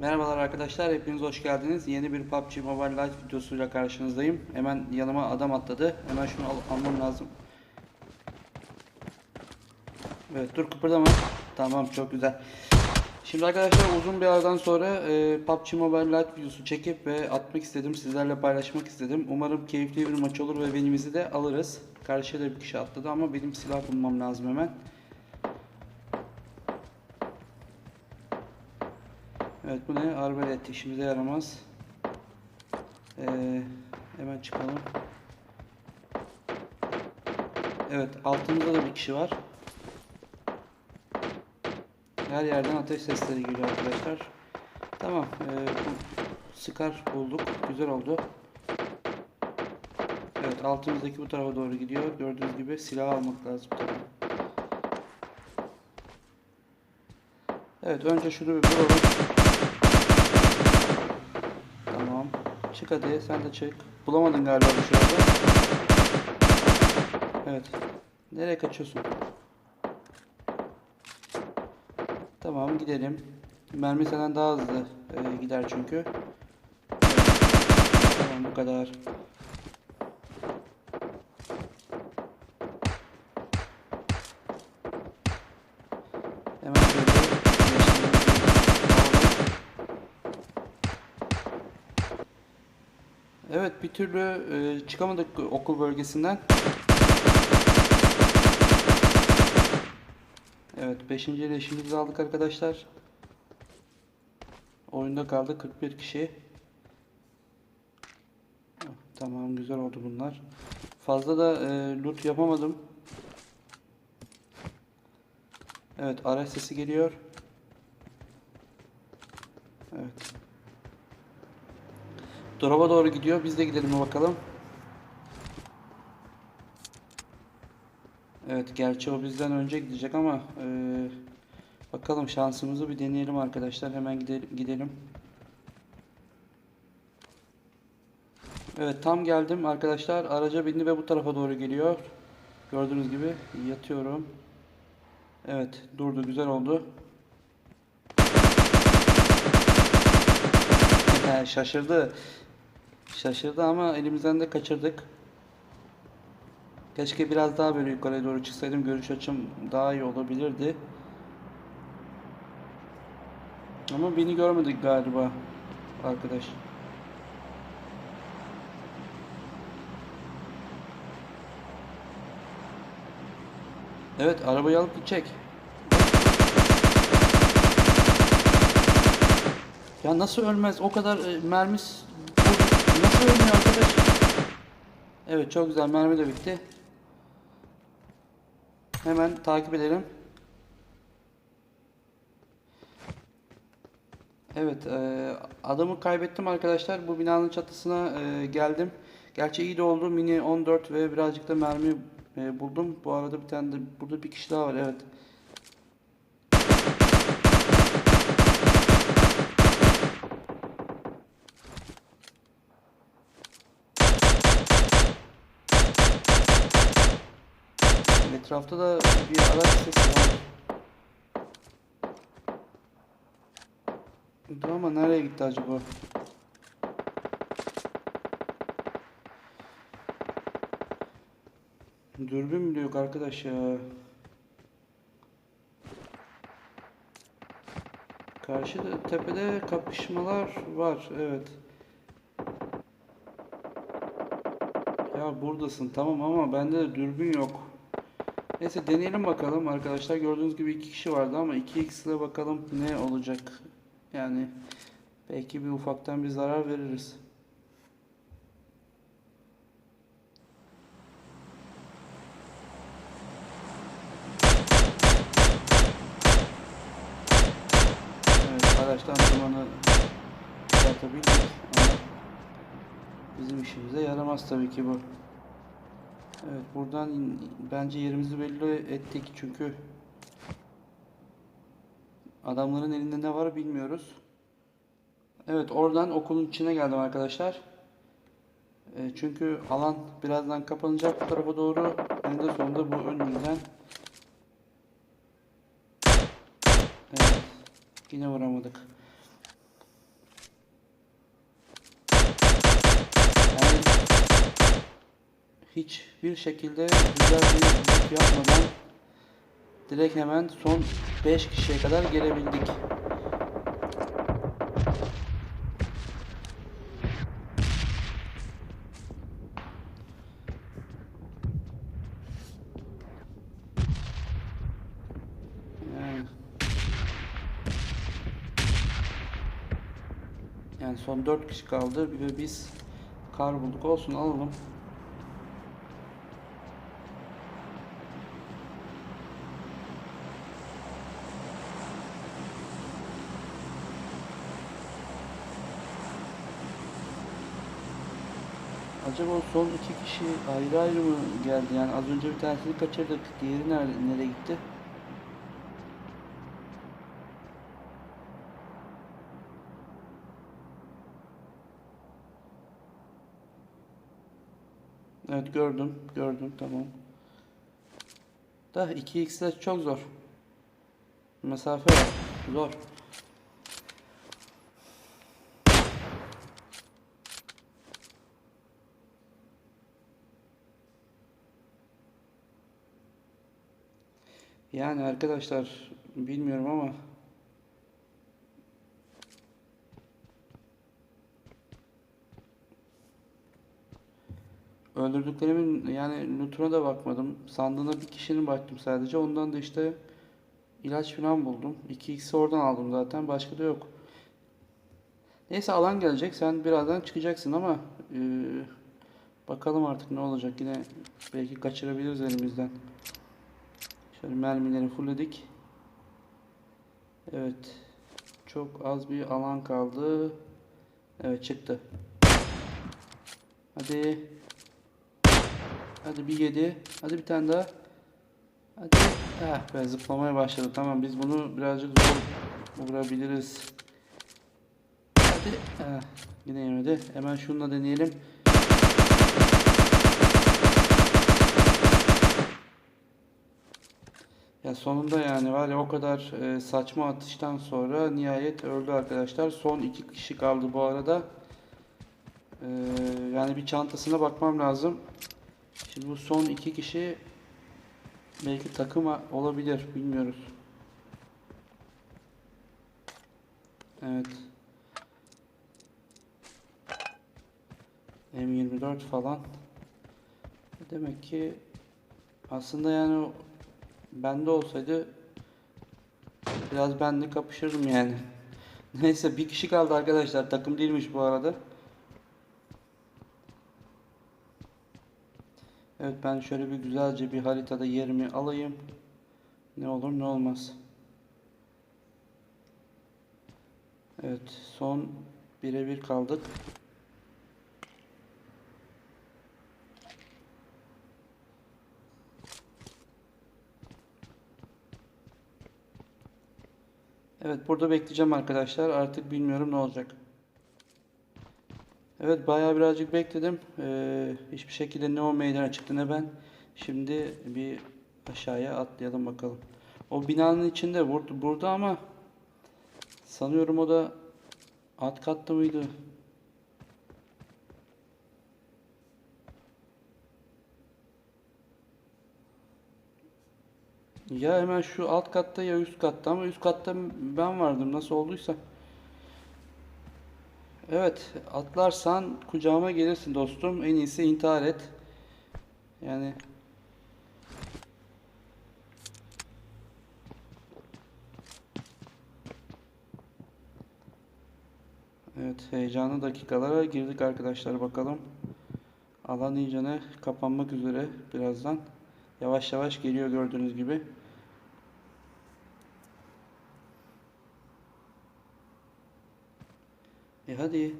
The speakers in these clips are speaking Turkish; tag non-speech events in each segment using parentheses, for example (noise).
Merhabalar arkadaşlar, hepiniz hoş geldiniz. Yeni bir PUBG Mobile Lite videosuyla karşınızdayım. Hemen yanıma adam atladı. Hemen şunu al almam lazım. Evet, dur kıpırdama. Tamam, çok güzel. Şimdi arkadaşlar uzun bir aradan sonra e, PUBG Mobile Lite videosu çekip ve atmak istedim. Sizlerle paylaşmak istedim. Umarım keyifli bir maç olur ve benimizi de alırız. Karşıya da bir kişi atladı ama benim silah bulmam lazım hemen. Evet bu ne? Arbalet işimize yaramaz. Ee, hemen çıkalım. Evet altımızda da bir kişi var. Her yerden ateş sesleri geliyor arkadaşlar. Tamam. ee, bu Scar bulduk. Güzel oldu. Evet altımızdaki bu tarafa doğru gidiyor. Gördüğünüz gibi silah almak lazım tabii. Evet önce şunu bir vuralım. Tamam. Çık hadi sen de çık. Bulamadın galiba orada. Evet. Nereye kaçıyorsun? Tamam gidelim. Mermi senden daha hızlı e, gider çünkü. Tamam bu kadar. Hemen şöyle geçtiğimiz alalım. Evet bir türlü e, çıkamadık okul bölgesinden. Evet 5. leşimizi aldık arkadaşlar. Oyunda kaldı 41 kişi. Oh, Tamam güzel oldu bunlar. Fazla da e, loot yapamadım. Evet araç sesi geliyor. Drop'a doğru gidiyor. Biz de gidelim bakalım. Evet gerçi o bizden önce gidecek ama eee, bakalım şansımızı bir deneyelim arkadaşlar. Hemen gidelim. Evet tam geldim arkadaşlar. Araca bindi ve bu tarafa doğru geliyor. Gördüğünüz gibi yatıyorum. Evet durdu güzel oldu. Şaşırdı. Şaşırdı ama elimizden de kaçırdık. Keşke biraz daha böyle yukarıya doğru çıksaydım. Görüş açım daha iyi olabilirdi. Ama beni görmedik galiba arkadaş. Evet arabayı alıp gidecek. Ya nasıl ölmez? O kadar e, mermis nasıl ölmüyor? Evet çok güzel mermi de bitti. Hemen takip edelim. Evet e, adamı kaybettim arkadaşlar. Bu binanın çatısına e, geldim. Gerçi iyi de oldu. Mini 14 ve birazcık da mermi e, buldum. Bu arada bir tane de burada bir kişi daha var. Evet. Etrafta da bir araç sesi var. Dur ama nereye gitti acaba? Dürbün bile yok arkadaş ya. Karşıda tepede kapışmalar var. Evet. Ya buradasın tamam ama bende de dürbün yok. Neyse deneyelim bakalım arkadaşlar. Gördüğünüz gibi iki kişi vardı ama 2x ile bakalım ne olacak. Yani belki bir ufaktan bir zarar veririz. Evet araçtan dumanı çıkartabildik ama bizim işimize yaramaz tabii ki bu. Evet buradan bence yerimizi belli ettik çünkü adamların elinde ne var bilmiyoruz. Evet oradan okulun içine geldim arkadaşlar. E, çünkü alan birazdan kapanacak bu tarafa doğru. Eninde sonunda bu önümüzden. Evet. Yine vuramadık. Hiçbir şekilde güzel bir loot yapmadan direkt hemen son 5 kişiye kadar gelebildik. Yani, son 4 kişi kaldı ve biz kar bulduk olsun alalım. Acaba o son iki kişi ayrı ayrı mı geldi? Yani az önce bir tanesini kaçırdık. Diğeri nerede, nereye gitti? Evet gördüm. Gördüm tamam. Da 2x'de çok zor. Mesafe var. Zor. Yani arkadaşlar bilmiyorum ama öldürdüklerimin yani lootuna da bakmadım. Sandığına bir kişinin baktım sadece. Ondan da işte ilaç falan buldum. 2x'i oradan aldım zaten. Başka da yok. Neyse alan gelecek. Sen birazdan çıkacaksın ama eee, bakalım artık ne olacak. Yine belki kaçırabiliriz elimizden. Şöyle mermileri fullledik. Evet. Çok az bir alan kaldı. Evet çıktı. Hadi. Hadi bir yedi. Hadi bir tane daha. Hadi. Ah be zıplamaya başladı. Tamam biz bunu birazcık zor vurabiliriz. Hadi. Ah, yine yemedi. Hemen şununla deneyelim. Ya sonunda yani var ya o kadar e, saçma atıştan sonra nihayet öldü arkadaşlar. Son iki kişi kaldı bu arada. E, yani bir çantasına bakmam lazım. Şimdi bu son iki kişi belki takım olabilir bilmiyoruz. Evet. M24 falan. Demek ki aslında yani bende olsaydı biraz ben de kapışırdım yani. (laughs) Neyse bir kişi kaldı arkadaşlar. Takım değilmiş bu arada. Evet ben şöyle bir güzelce bir haritada yerimi alayım. Ne olur ne olmaz. Evet son birebir kaldık. Evet burada bekleyeceğim arkadaşlar. Artık bilmiyorum ne olacak. Evet bayağı birazcık bekledim. Ee, hiçbir şekilde ne o meydana çıktı ne ben. Şimdi bir aşağıya atlayalım bakalım. O binanın içinde burada, burada ama sanıyorum o da alt katta mıydı? Ya hemen şu alt katta ya üst katta ama üst katta ben vardım nasıl olduysa. Evet, atlarsan kucağıma gelirsin dostum. En iyisi intihar et. Yani Evet, heyecanlı dakikalara girdik arkadaşlar bakalım. Alan iyicene kapanmak üzere birazdan. Yavaş yavaş geliyor gördüğünüz gibi. Hadi.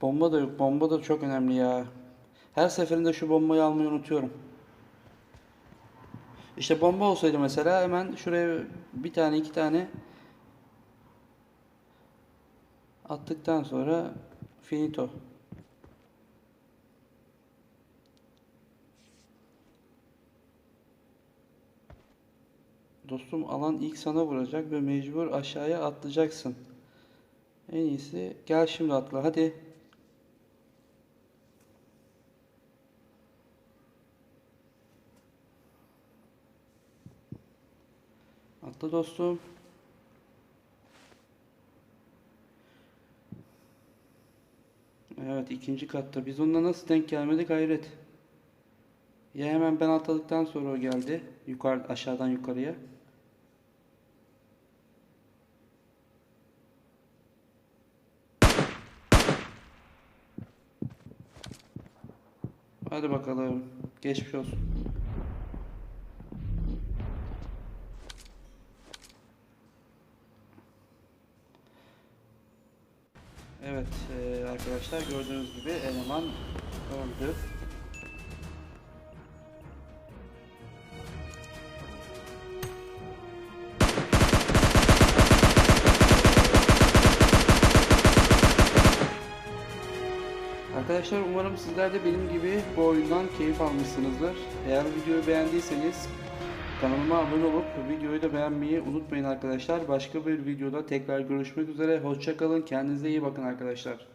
Bomba da yok. Bomba da çok önemli ya. Her seferinde şu bombayı almayı unutuyorum. İşte bomba olsaydı mesela hemen şuraya bir tane iki tane attıktan sonra finito. Dostum alan ilk sana vuracak ve mecbur aşağıya atlayacaksın. En iyisi gel şimdi atla hadi. Atla dostum. Evet ikinci katta. Biz onunla nasıl denk gelmedik hayret. Ya hemen ben atladıktan sonra o geldi. Yukarı, aşağıdan yukarıya. Geçmiş olsun. Evet eee, arkadaşlar gördüğünüz gibi eleman öldü. Arkadaşlar umarım sizler de benim gibi bu oyundan keyif almışsınızdır. Eğer videoyu beğendiyseniz kanalıma abone olup videoyu da beğenmeyi unutmayın arkadaşlar. Başka bir videoda tekrar görüşmek üzere. Hoşçakalın. Kendinize iyi bakın arkadaşlar.